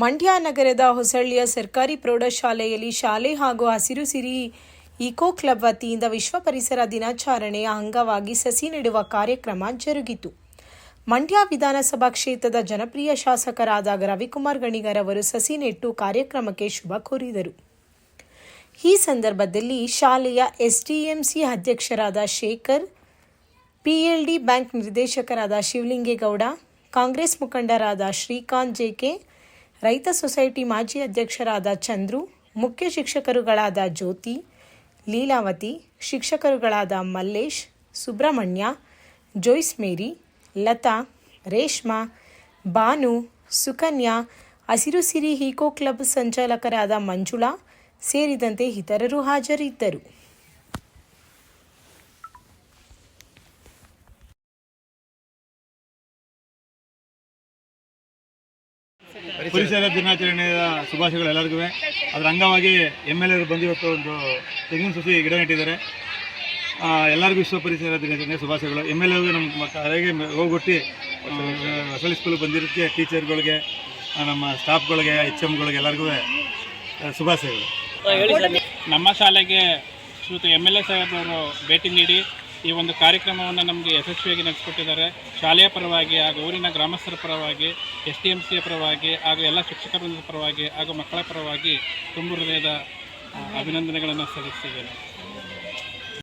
ಮಂಡ್ಯ ನಗರದ ಹೊಸಳ್ಳಿಯ ಸರ್ಕಾರಿ ಪ್ರೌಢಶಾಲೆಯಲ್ಲಿ ಶಾಲೆ ಹಾಗೂ ಹಸಿರು ಸಿರಿ ಇಕೋ ಕ್ಲಬ್ ವತಿಯಿಂದ ವಿಶ್ವ ಪರಿಸರ ದಿನಾಚರಣೆಯ ಅಂಗವಾಗಿ ಸಸಿ ನೆಡುವ ಕಾರ್ಯಕ್ರಮ ಜರುಗಿತು. ಮಂಡ್ಯ ವಿಧಾನಸಭಾ ಕ್ಷೇತ್ರದ ಜನಪ್ರಿಯ ಶಾಸಕರಾದ ರವಿಕುಮಾರ್ ಗಣಿಗರ್ ಅವರು ಸಸಿ ನೆಟ್ಟು ಕಾರ್ಯಕ್ರಮಕ್ಕೆ ಶುಭ ಕೋರಿದರು. ಈ ಸಂದರ್ಭದಲ್ಲಿ ಶಾಲೆಯ ಎಸ್ಡಿಎಂಸಿ ಅಧ್ಯಕ್ಷರಾದ ಶೇಖರ್, ಪಿಎಲ್ಡಿ ಬ್ಯಾಂಕ್ ನಿರ್ದೇಶಕರಾದ ಶಿವಲಿಂಗೇಗೌಡ, ಕಾಂಗ್ರೆಸ್ ಮುಖಂಡರಾದ ಶ್ರೀಕಾಂತ್ ಜೆಕೆ ರೈತ ಸೊಸೈಟಿ ಮಾಜಿ ಅಧ್ಯಕ್ಷರಾದ ಚಂದ್ರು, ಮುಖ್ಯ ಶಿಕ್ಷಕರುಗಳಾದ ಜ್ಯೋತಿ, ಲೀಲಾವತಿ, ಶಿಕ್ಷಕರುಗಳಾದ ಮಲ್ಲೇಶ್, ಸುಬ್ರಹ್ಮಣ್ಯ, ಜೋಯ್ಸ್ ಮೇರಿ, ಲತಾ, ರೇಷ್ಮಾ, ಬಾನು, ಸುಕನ್ಯಾ, ಹಸಿರು ಸಿರಿ ಹೀಕೋ ಕ್ಲಬ್ ಸಂಚಾಲಕರಾದ ಮಂಜುಳಾ ಸೇರಿದಂತೆ ಇತರರು ಹಾಜರಿದ್ದರು. ಪರಿಸರ ದಿನಾಚರಣೆಯ ಶುಭಾಶಯಗಳು ಎಲ್ಲರಿಗೂ. ಅದರ ಅಂಗವಾಗಿ ಎಂ ಎಲ್ ಎರು ಒಂದು ತೆಂಗಿನ ಸಸಿ ಗಿಡ ನೆಟ್ಟಿದ್ದಾರೆ. ಎಲ್ಲರಿಗೂ ವಿಶ್ವ ಪರಿಸರ ದಿನಾಚರಣೆ ಶುಭಾಶಯಗಳು. ಎಂ ಎಲ್ ಎಗೆ ನಮ್ಮ ಕರೆಗೆ ಹೋಗೊಟ್ಟಿ ಹೊಸಳಿ ಸ್ಕೂಲಿಗೆ ಬಂದಿರೋದಕ್ಕೆ ಟೀಚರ್ಗಳಿಗೆ ನಮ್ಮ ಸ್ಟಾಫ್ಗಳಿಗೆ, ಎಚ್ ಎಮ್ಗಳಿಗೆ ಎಲ್ಲರಿಗೂ ಶುಭಾಶಯಗಳು. ನಮ್ಮ ಶಾಲೆಗೆ ಶ್ರೀಯುತ ಎಂ ಎಲ್ ಎ ಸಾಹೇಬರು ಭೇಟಿ ನೀಡಿ ಈ ಒಂದು ಕಾರ್ಯಕ್ರಮವನ್ನು ನಮಗೆ ಯಶಸ್ವಿಯಾಗಿ ನಡೆಸಿಕೊಟ್ಟಿದ್ದಾರೆ. ಶಾಲೆಯ ಪರವಾಗಿ ಹಾಗೂ ಊರಿನ ಗ್ರಾಮಸ್ಥರ ಪರವಾಗಿ, ಎಸ್ ಡಿ ಎಂ ಸಿಯ ಪರವಾಗಿ ಹಾಗೂ ಎಲ್ಲ ಶಿಕ್ಷಕರ ಪರವಾಗಿ ಹಾಗೂ ಮಕ್ಕಳ ಪರವಾಗಿ ತುಂಬ ಹೃದಯದ ಅಭಿನಂದನೆಗಳನ್ನು ಸಲ್ಲಿಸ್ತಿದ್ದೇನೆ.